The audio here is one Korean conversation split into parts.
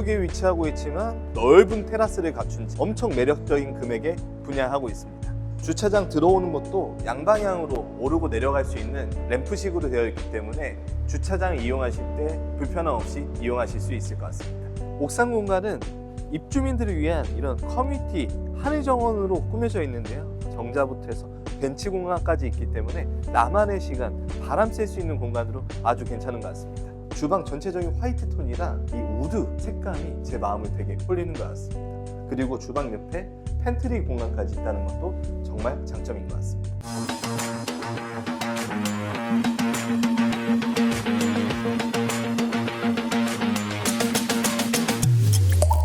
속에 위치하고 있지만 넓은 테라스를 갖춘 엄청 매력적인 금액에 분양하고 있습니다. 주차장 들어오는 것도 양방향으로 오르고 내려갈 수 있는 램프식으로 되어 있기 때문에 주차장 이용하실 때 불편함 없이 이용하실 수 있을 것 같습니다. 옥상 공간은 입주민들을 위한 이런 커뮤니티 하늘 정원으로 꾸며져 있는데요. 정자부터 해서 벤치 공간까지 있기 때문에 나만의 시간, 바람 쐴 수 있는 공간으로 아주 괜찮은 것 같습니다. 주방 전체적인 화이트 톤이랑 이 우드 색감이 제 마음을 되게 홀리는 것 같습니다. 그리고 주방 옆에 팬트리 공간까지 있다는 것도 정말 장점인 것 같습니다.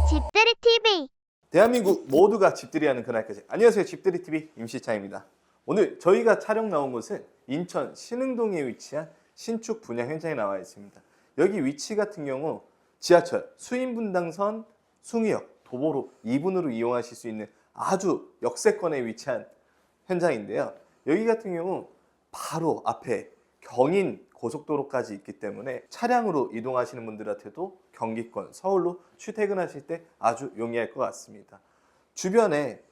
집들이 TV 대한민국 모두가 집들이 하는 그날까지. 안녕하세요. 집들이 TV 임시창입니다. 오늘 저희가 촬영 나온 곳은 인천 신흥동에 위치한 신축 분양 현장에 나와 있습니다 여기 위치 같은 경우 지하철 수인분당선 숭이역 도보로 2분으로 이용하실 수 있는 아주 역세권에 위치한 현장인데요 여기 같은 경우 바로 앞에 경인 고속도로까지 있기 때문에 차량으로 이동하시는 분들한테도 경기권, 서울로 출퇴근하실 때 아주 용이할 것 같습니다. 주변에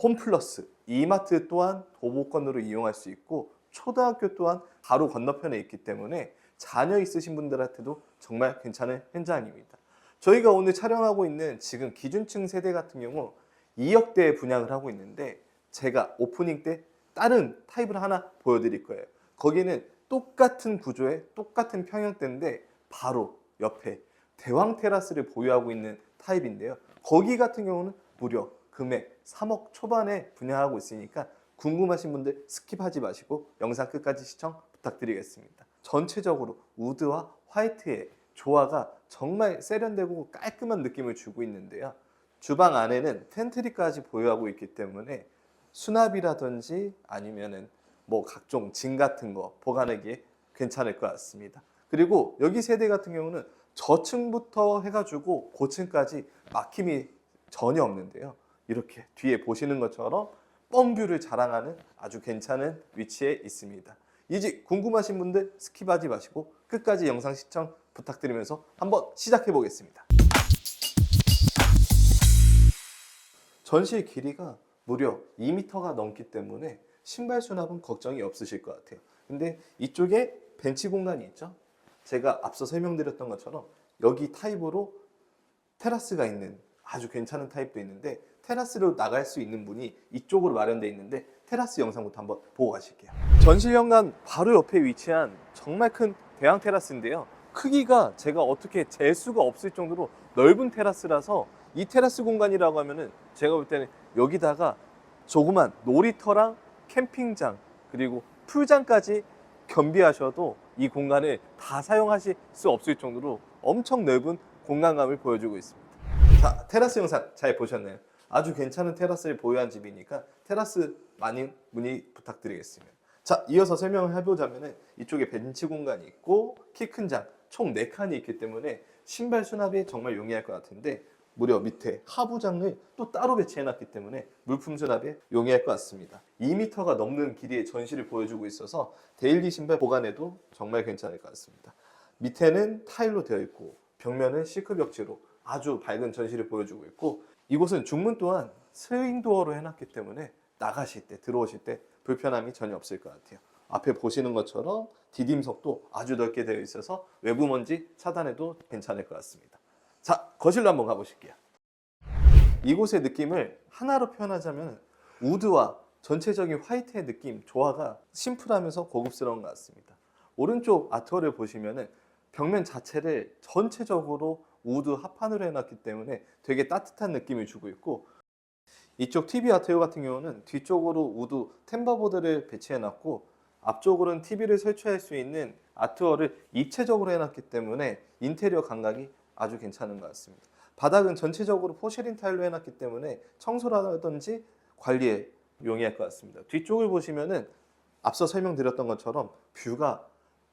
홈플러스, 이마트 또한 도보권으로 이용할 수 있고 초등학교 또한 바로 건너편에 있기 때문에 자녀 있으신 분들한테도 정말 괜찮은 현장입니다. 저희가 오늘 촬영하고 있는 지금 기준층 세대 같은 경우 2억대에 분양을 하고 있는데 제가 오프닝 때 다른 타입을 하나 보여드릴 거예요. 거기는 똑같은 구조의 똑같은 평형대인데 바로 옆에 대왕 테라스를 보유하고 있는 타입인데요. 거기 같은 경우는 무려 금액 3억 초반에 분양하고 있으니까 궁금하신 분들 스킵하지 마시고 영상 끝까지 시청 부탁드리겠습니다. 전체적으로 우드와 화이트의 조화가 정말 세련되고 깔끔한 느낌을 주고 있는데요. 주방 안에는 텐트리까지 보유하고 있기 때문에 수납이라든지 아니면은 뭐 각종 짐 같은 거 보관하기에 괜찮을 것 같습니다. 그리고 여기 세대 같은 경우는 저층부터 해가지고 고층까지 막힘이 전혀 없는데요. 이렇게 뒤에 보시는 것처럼 뻥뷰를 자랑하는 아주 괜찮은 위치에 있습니다. 이집 궁금하신 분들 스킵하지 마시고 끝까지 영상 시청 부탁드리면서 한번 시작해 보겠습니다. 전실 길이가 무려 2m가 넘기 때문에 신발 수납은 걱정이 없으실 것 같아요. 근데 이쪽에 벤치 공간이 있죠. 제가 앞서 설명드렸던 것처럼 여기 타입으로 테라스가 있는 아주 괜찮은 타입도 있는데 테라스로 나갈 수 있는 문이 이쪽으로 마련되어 있는데 테라스 영상부터 한번 보고 가실게요. 전실 현관 바로 옆에 위치한 정말 큰 대형 테라스인데요. 크기가 제가 어떻게 잴 수가 없을 정도로 넓은 테라스라서 이 테라스 공간이라고 하면은 제가 볼 때는 여기다가 조그만 놀이터랑 캠핑장 그리고 풀장까지 겸비하셔도 이 공간을 다 사용하실 수 없을 정도로 엄청 넓은 공간감을 보여주고 있습니다. 자, 테라스 영상 잘 보셨나요? 아주 괜찮은 테라스를 보유한 집이니까 테라스 많이 문의 부탁드리겠습니다. 자, 이어서 설명을 해보자면은 이쪽에 벤치 공간이 있고 키 큰 장, 총 4칸이 있기 때문에 신발 수납이 정말 용이할 것 같은데 무려 밑에 하부장을 또 따로 배치해놨기 때문에 물품 수납에 용이할 것 같습니다. 2m가 넘는 길이의 전시를 보여주고 있어서 데일리 신발 보관에도 정말 괜찮을 것 같습니다. 밑에는 타일로 되어 있고 벽면은 시크 벽지로 아주 밝은 전시를 보여주고 있고 이곳은 중문 또한 스윙 도어로 해놨기 때문에 나가실 때 들어오실 때 불편함이 전혀 없을 것 같아요. 앞에 보시는 것처럼 디딤석도 아주 넓게 되어 있어서 외부 먼지 차단해도 괜찮을 것 같습니다. 자, 거실로 한번 가보실게요. 이곳의 느낌을 하나로 표현하자면 우드와 전체적인 화이트의 느낌, 조화가 심플하면서 고급스러운 것 같습니다. 오른쪽 아트월을 보시면은 벽면 자체를 전체적으로 우드 합판으로 해놨기 때문에 되게 따뜻한 느낌을 주고 있고 이쪽 TV 아트웨어 같은 경우는 뒤쪽으로 우드 템버보드를 배치해놨고 앞쪽으로는 TV를 설치할 수 있는 아트월을 입체적으로 해놨기 때문에 인테리어 감각이 아주 괜찮은 것 같습니다. 바닥은 전체적으로 포쉐린 타일로 해놨기 때문에 청소라든지 관리에 용이할 것 같습니다. 뒤쪽을 보시면은 앞서 설명드렸던 것처럼 뷰가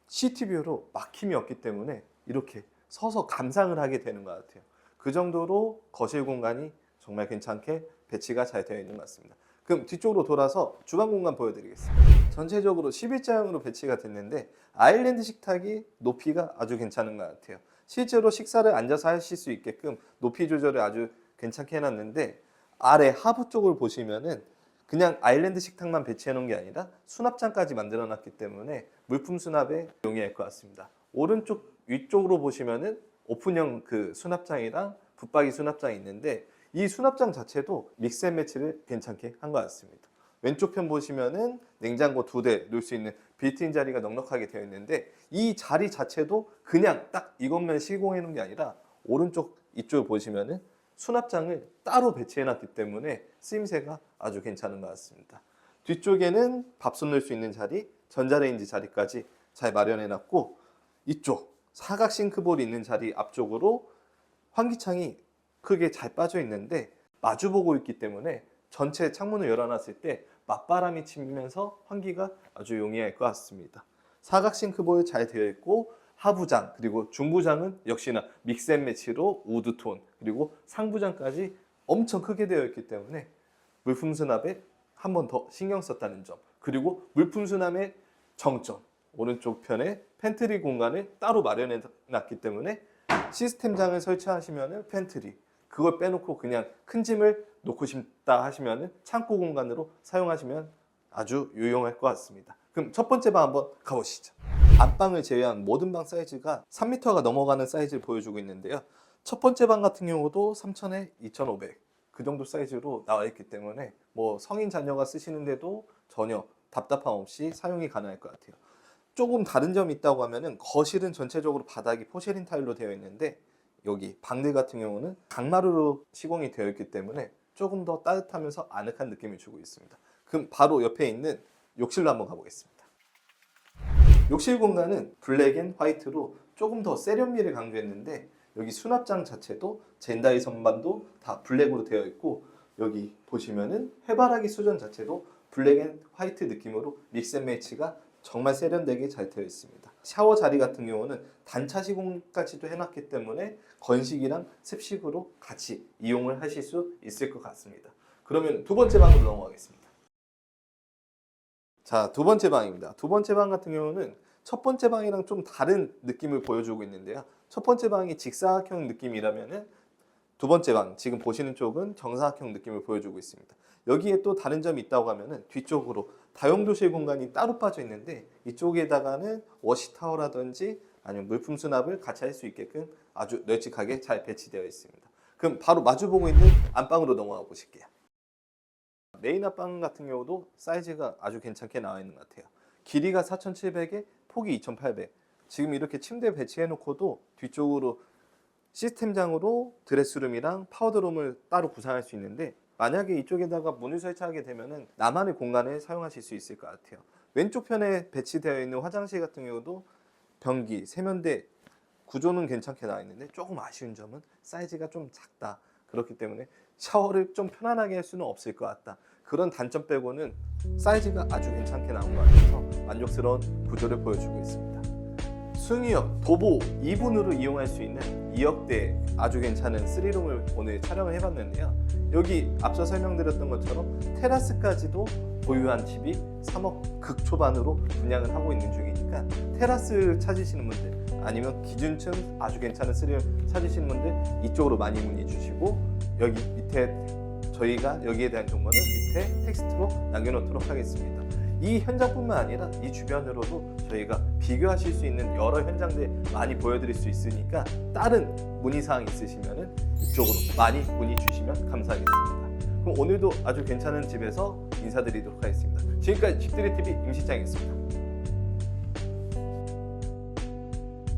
시티뷰로 막힘이 없기 때문에 이렇게 서서 감상을 하게 되는 것 같아요. 그 정도로 거실 공간이 정말 괜찮게 배치가 잘 되어 있는 것 같습니다. 그럼 뒤쪽으로 돌아서 주방 공간 보여드리겠습니다. 전체적으로 11자형으로 배치가 됐는데 아일랜드 식탁이 높이가 아주 괜찮은 것 같아요. 실제로 식사를 앉아서 하실 수 있게끔 높이 조절을 아주 괜찮게 해놨는데 아래 하부 쪽을 보시면은 그냥 아일랜드 식탁만 배치해 놓은 게 아니라 수납장까지 만들어 놨기 때문에 물품 수납에 용이할 것 같습니다. 오른쪽 위쪽으로 보시면은 오픈형 그 수납장이랑 붙박이 수납장이 있는데 이 수납장 자체도 믹스 앤 매치를 괜찮게 한 것 같습니다. 왼쪽 편 보시면은 냉장고 두 대 놓을 수 있는 빌트인 자리가 넉넉하게 되어 있는데 이 자리 자체도 그냥 딱 이것만 시공해 놓은 게 아니라 오른쪽 이쪽을 보시면은 수납장을 따로 배치해 놨기 때문에 쓰임새가 아주 괜찮은 것 같습니다. 뒤쪽에는 밥솥 넣을 수 있는 자리, 전자레인지 자리까지 잘 마련해 놨고 이쪽 사각 싱크볼이 있는 자리 앞쪽으로 환기창이 크게 잘 빠져 있는데 마주 보고 있기 때문에 전체 창문을 열어놨을 때 맞바람이 치면서 환기가 아주 용이할 것 같습니다. 사각 싱크볼 잘 되어 있고 하부장 그리고 중부장은 역시나 믹스앤매치로 우드톤 그리고 상부장까지 엄청 크게 되어 있기 때문에 물품 수납에 한 번 더 신경 썼다는 점 그리고 물품 수납의 정점 오른쪽 편에 팬트리 공간을 따로 마련해 놨기 때문에 시스템장을 설치하시면은 팬트리 그걸 빼놓고 그냥 큰 짐을 놓고 싶다 하시면은 창고 공간으로 사용하시면 아주 유용할 것 같습니다. 그럼 첫 번째 방 한번 가보시죠. 안방을 제외한 모든 방 사이즈가 3m가 넘어가는 사이즈를 보여주고 있는데요. 첫 번째 방 같은 경우도 3,000에 2,500. 그 정도 사이즈로 나와 있기 때문에 뭐 성인 자녀가 쓰시는데도 전혀 답답함 없이 사용이 가능할 것 같아요. 조금 다른 점이 있다고 하면은 거실은 전체적으로 바닥이 포쉐린 타일로 되어 있는데 여기 방들 같은 경우는 강마루로 시공이 되어 있기 때문에 조금 더 따뜻하면서 아늑한 느낌을 주고 있습니다. 그럼 바로 옆에 있는 욕실로 한번 가보겠습니다. 욕실 공간은 블랙 앤 화이트로 조금 더 세련미를 강조했는데 여기 수납장 자체도 젠다이 선반도 다 블랙으로 되어 있고 여기 보시면은 해바라기 수전 자체도 블랙 앤 화이트 느낌으로 믹스 앤 매치가 정말 세련되게 잘 되어 있습니다. 샤워 자리 같은 경우는 단차 시공까지도 해놨기 때문에 건식이랑 습식으로 같이 이용을 하실 수 있을 것 같습니다. 그러면 두 번째 방으로 넘어가겠습니다. 자, 두 번째 방입니다. 두 번째 방 같은 경우는 첫 번째 방이랑 좀 다른 느낌을 보여주고 있는데요. 첫 번째 방이 직사각형 느낌이라면은 두 번째 방, 지금 보시는 쪽은 정사각형 느낌을 보여주고 있습니다. 여기에 또 다른 점이 있다고 하면은 뒤쪽으로 다용도실 공간이 따로 빠져 있는데 이쪽에다가는 워시타워라든지 아니면 물품 수납을 같이 할 수 있게끔 아주 널찍하게 잘 배치되어 있습니다. 그럼 바로 마주보고 있는 안방으로 넘어가 보실게요. 메인 앞방 같은 경우도 사이즈가 아주 괜찮게 나와 있는 것 같아요. 길이가 4,700에 폭이 2,800. 지금 이렇게 침대 배치해 놓고도 뒤쪽으로 시스템장으로 드레스룸이랑 파우더룸을 따로 구상할 수 있는데 만약에 이쪽에다가 문을 설치하게 되면은 나만의 공간을 사용하실 수 있을 것 같아요. 왼쪽 편에 배치되어 있는 화장실 같은 경우도 변기, 세면대 구조는 괜찮게 나와 있는데 조금 아쉬운 점은 사이즈가 좀 작다. 그렇기 때문에 샤워를 좀 편안하게 할 수는 없을 것 같다. 그런 단점 빼고는 사이즈가 아주 괜찮게 나온 것 같아서 만족스러운 구조를 보여주고 있습니다. 승유역 도보 2분으로 이용할 수 있는 2역대 아주 괜찮은 3룸을 오늘 촬영을 해봤는데요. 여기 앞서 설명드렸던 것처럼 테라스까지도 보유한 집이 3억 극초반으로 분양을 하고 있는 중이니까 테라스 찾으시는 분들 아니면 기준층 아주 괜찮은 3룸 찾으시는 분들 이쪽으로 많이 문의 주시고 여기 밑에 저희가 여기에 대한 정보는 밑에 텍스트로 남겨놓도록 하겠습니다. 이 현장뿐만 아니라 이 주변으로도 저희가 비교하실 수 있는 여러 현장들 많이 보여드릴 수 있으니까 다른 문의사항 있으시면 이쪽으로 많이 문의 주시면 감사하겠습니다. 그럼 오늘도 아주 괜찮은 집에서 인사드리도록 하겠습니다. 지금까지 집들이 TV 임실장이었습니다.